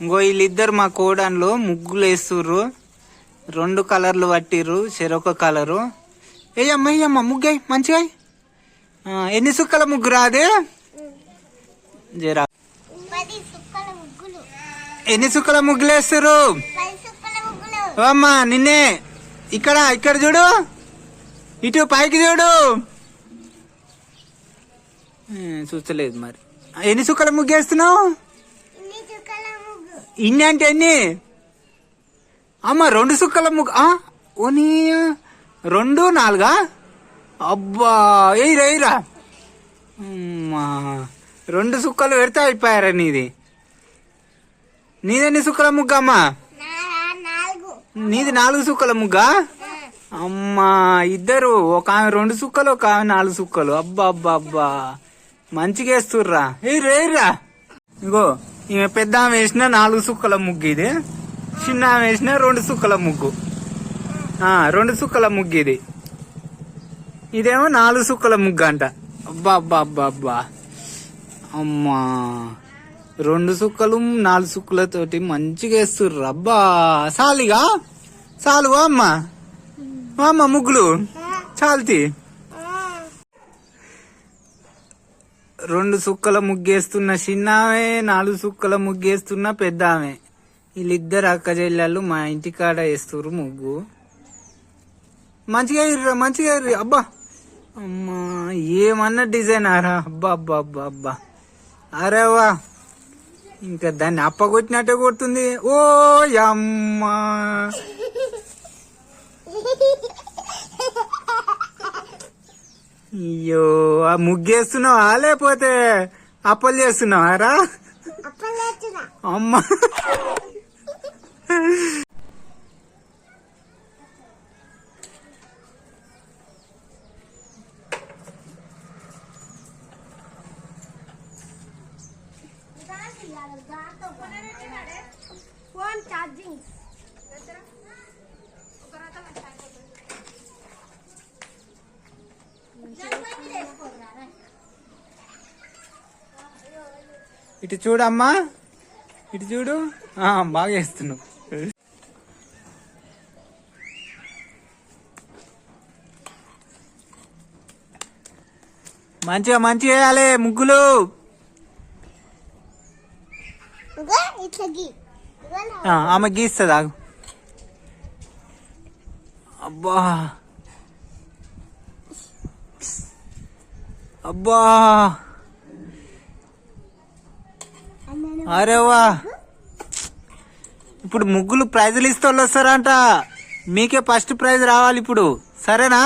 ఇంకో వీళ్ళిద్దరు మా కోడన్లు ముగ్గులు వేస్తుర్రు. రెండు కలర్లు పట్టిర్రు చెరొక కలరు. ఏయమ్మ ఏయమ్మ ముగ్గాయి మంచిగా ఎన్ని సుక్కల ముగ్గు రాదే? జరా. ఎన్ని సుక్కల ముగ్గులు వేస్తారు అమ్మా నిన్నే ఇక్కడ ఇక్కడ చూడు. ఇటు పైకి చూడు. ఏ, చూస్తలేదు మరి. ఎన్ని సుక్కల ముగ్గు వేస్తున్నావు ఇన్ని సుక్కల ముగ్గు ఇన్ని అంటే ఎన్ని అమ్మ రెండు సుక్కల ముగ్గు ఓనీ రెండు నాలుగా? అబ్బా ఎయిరా ఎయిరా? అమ్మా, రెండు సుక్కలు పెడితే అయిపోయారా నీది? నీదెన్ని సుక్కల ముగ్గు అమ్మా? నీది నాలుగు సుక్కల ముగ్గా అమ్మా ఇద్దరు ఒక ఆమె రెండు సుక్కలు ఒక ఆమె నాలుగు సుక్కలు. అబ్బా అబ్బా అబ్బా. మంచిగా వేస్తుర్రా ఏ ఎయిరా ఇగో. ఈమె పెద్ద వేసిన నాలుగు సుక్కల ముగ్గు ఇది. చిన్న వేసిన రెండు సుక్కల ముగ్గు. రెండు సుక్కల ముగ్గు ఇది. ఇదేమో నాలుగు సుక్కల ముగ్గు అంట. అబ్బా అబ్బా అబ్బా అబ్బా. అమ్మా. రెండు సుక్కలు నాలుగు సుక్కలతోటి మంచిగా వేస్తుర్రు. అబ్బా సాలిగా చాలు అమ్మా. అమ్మ ముగ్గులు. చాలుతి. రెండు సుక్కల ముగ్గేస్తున్న చిన్నామే నాలుగు సుక్కల ముగ్గేస్తున్న పెద్ద ఆమె వీళ్ళిద్దరు అక్క చెల్లెళ్ళు మా ఇంటికాడ వేస్తుర్రు ముగ్గు. మంచిగా ఇర్రా మంచిగా ఎర్రి అబ్బా. అమ్మా ఏమన్నా డిజైన్ ఆరా? అబ్బా అబ్బా అబ్బా అబ్బా. అరే వా. ఇంకా దాన్ని అప్పగొట్టినట్టే కొడుతుంది. ఓ అమ్మా. అయ్యో ఆ ముగ్గేస్తున్నావా లేకపోతే అప్పలు చేస్తున్నావా రా? అప్పలేచునా అమ్మా. ఇటు చూడమ్మా. ఇటు చూడు. ఆ, బాగా వేస్తున్నావు మంచిగా మంచిగా వేయాలి ముగ్గులు. ఆమె గీస్తుంది ఆగు. అబ్బా. అబ్బా. అన్నాను. అరే వా ఇప్పుడు ముగ్గులు ప్రైజులు ఇస్తే వస్తారంట మీకే ఫస్ట్ ప్రైజ్ రావాలి ఇప్పుడు సరేనా.